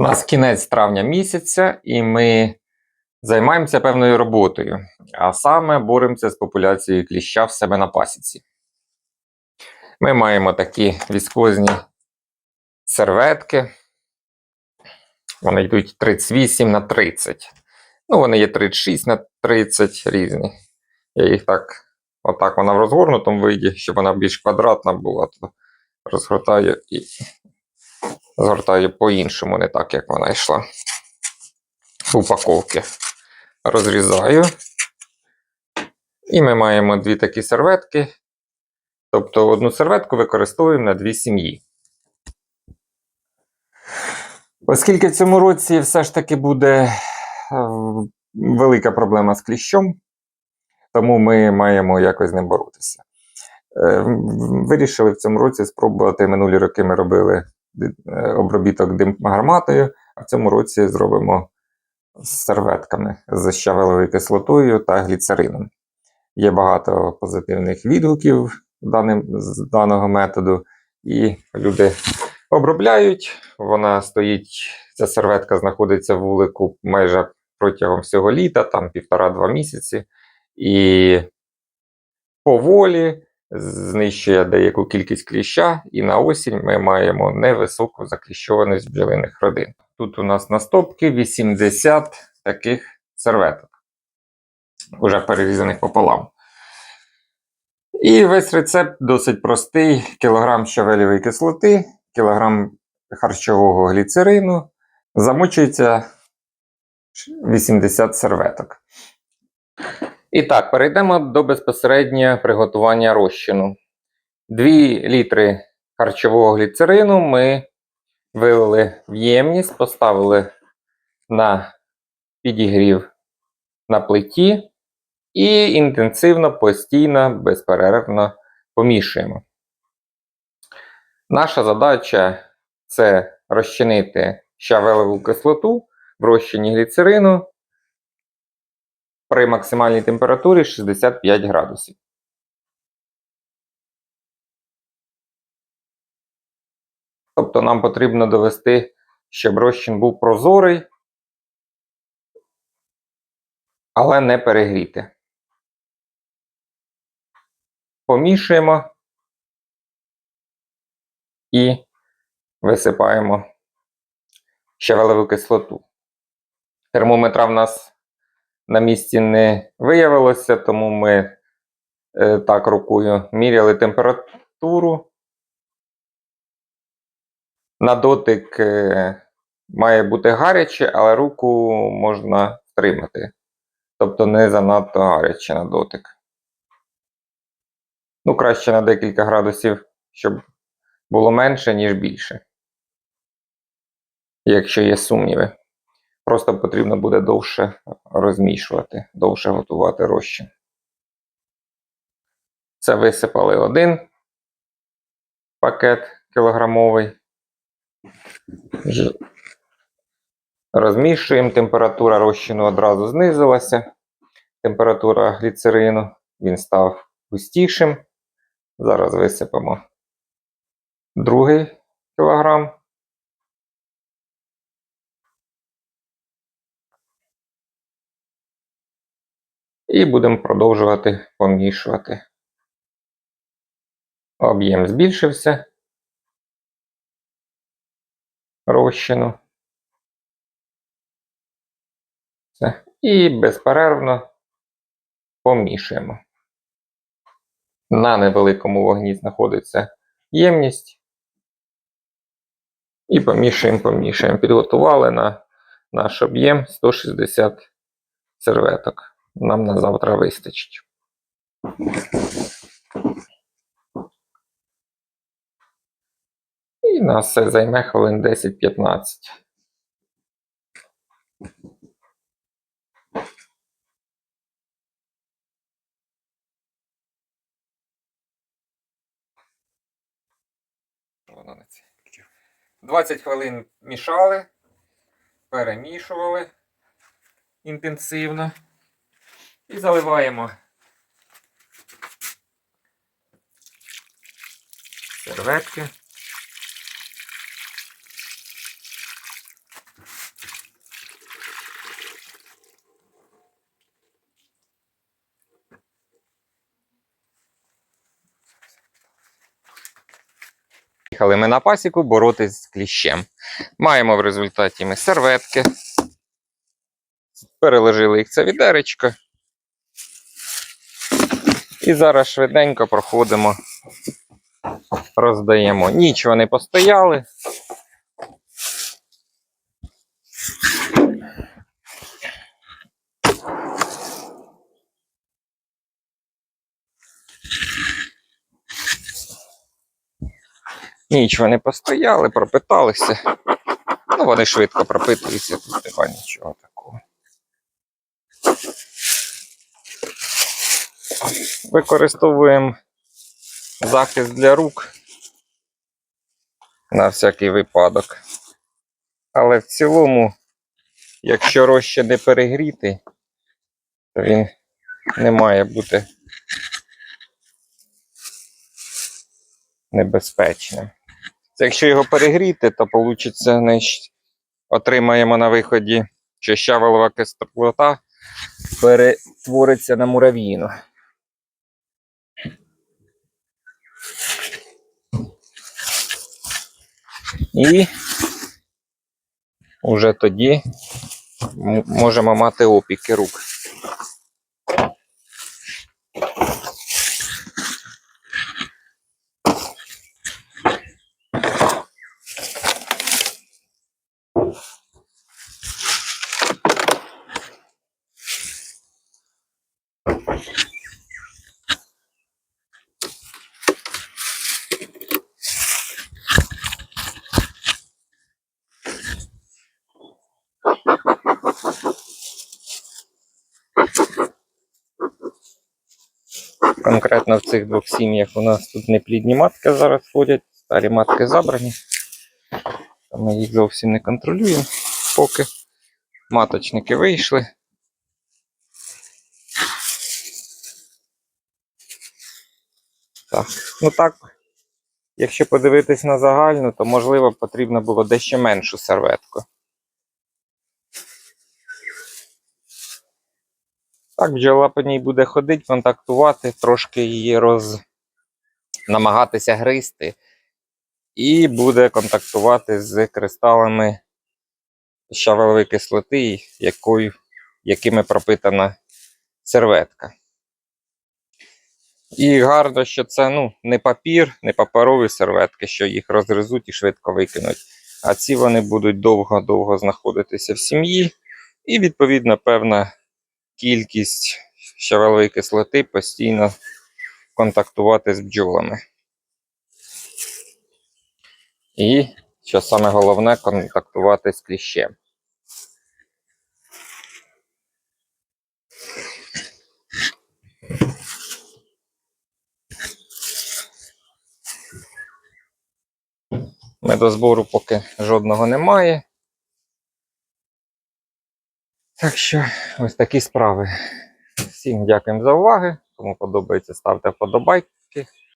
У нас кінець травня місяця, і ми займаємося певною роботою, а саме боремося з популяцією кліща в себе на пасіці. Ми маємо такі віскозні серветки. Вони йдуть 38 на 30. Ну, вони є 36 на 30 різні. Я їх так, отак вона в розгорнутому виді, щоб вона більш квадратна була, то розгортаю і згортаю по-іншому, не так, як вона йшла. В упаковки. Розрізаю. І ми маємо дві такі серветки. Тобто одну серветку використовуємо на дві сім'ї. Оскільки в цьому році все ж таки буде е, велика проблема з кліщом, тому ми маємо якось з ним боротися. Е, Вирішили в цьому році спробувати. Минулі роки ми робили обробіток димгарматою, а в цьому році зробимо з серветками з щавеловою кислотою та гліцерином. Є багато позитивних відгуків даним, з даного методу, і люди обробляють. Вона стоїть, ця серветка знаходиться в вулику майже протягом всього літа, там півтора-два місяці, і поволі знищує деяку кількість кліща, і на осінь ми маємо невисоку закліщованість бджолиних родин. Тут у нас на стопки 80 таких серветок, уже перерізаних пополам. І весь рецепт досить простий: кілограм щавелевої кислоти, кілограм харчового гліцерину, замочується 80 серветок. І так, перейдемо до безпосереднього приготування розчину. 2 літри харчового гліцерину ми вилили в ємність, поставили на підігрів на плиті і інтенсивно, постійно, безперервно помішуємо. Наша задача це розчинити щавелеву кислоту в розчині гліцерину при максимальній температурі 65 градусів. Тобто нам потрібно довести, щоб розчин був прозорий, але не перегріти. Помішуємо і висипаємо щавелеву кислоту. Термометра в нас на місці не виявилося, тому ми е, так рукою міряли температуру. На дотик е, має бути гаряче, але руку можна втримати. Тобто не занадто гаряче на дотик. Ну, краще на декілька градусів, щоб було менше, ніж більше. Якщо є сумніви. Просто потрібно буде довше розмішувати, довше готувати розчин. Це висипали один пакет кілограмовий. Розмішуємо, температура розчину одразу знизилася. Температура гліцерину, він став густішим. Зараз висипемо другий кілограм. І будемо продовжувати помішувати. Об'єм збільшився розчину. Все. І безперервно помішуємо. На невеликому вогні знаходиться ємність. І помішуємо, помішуємо. Підготували на наш об'єм 160 серветок. Нам на завтра вистачить. І нас це займе хвилин 10-15. Воно ці. 20 хвилин мішали, перемішували інтенсивно і заливаємо серветки. Їхали ми на пасіку боротись з кліщем. Маємо в результаті ми серветки. Переложили їх це відеречко. І зараз швиденько проходимо, роздаємо. Ніч вони постояли. Ніч вони постояли, пропиталися. Ну, вони швидко пропитуються, тут немає нічого Використовуємо захист для рук на всякий випадок. Але в цілому, якщо розчин не перегріти, то він не має бути небезпечним. Якщо його перегріти, то вийде, отримаємо на виході, що щавелова кислота перетвориться на мурав'їну. І уже тоді можемо мати опіки рук. Конкретно в цих двох сім'ях у нас тут неплідні матки зараз ходять, старі матки забрані. Ми їх зовсім не контролюємо, поки маточники вийшли. Так, ну так, якщо подивитись на загальну, то можливо потрібно було дещо меншу серветку. Так, бджола по ній буде ходити, контактувати, трошки її роз... намагатися гризти, і буде контактувати з кристалами щавелової кислоти, якою, якими пропитана серветка. І гарно, що це ну, не папір, не паперові серветки, що їх розгризуть і швидко викинуть. А ці вони будуть довго-довго знаходитися в сім'ї, і, відповідно, певна кількість щавелової кислоти постійно контактувати з бджолами. І, що саме головне, контактувати з кліщем. Медозбору поки жодного немає. Так що ось такі справи. Всім дякуємо за увагу. Кому подобається, ставте вподобайки,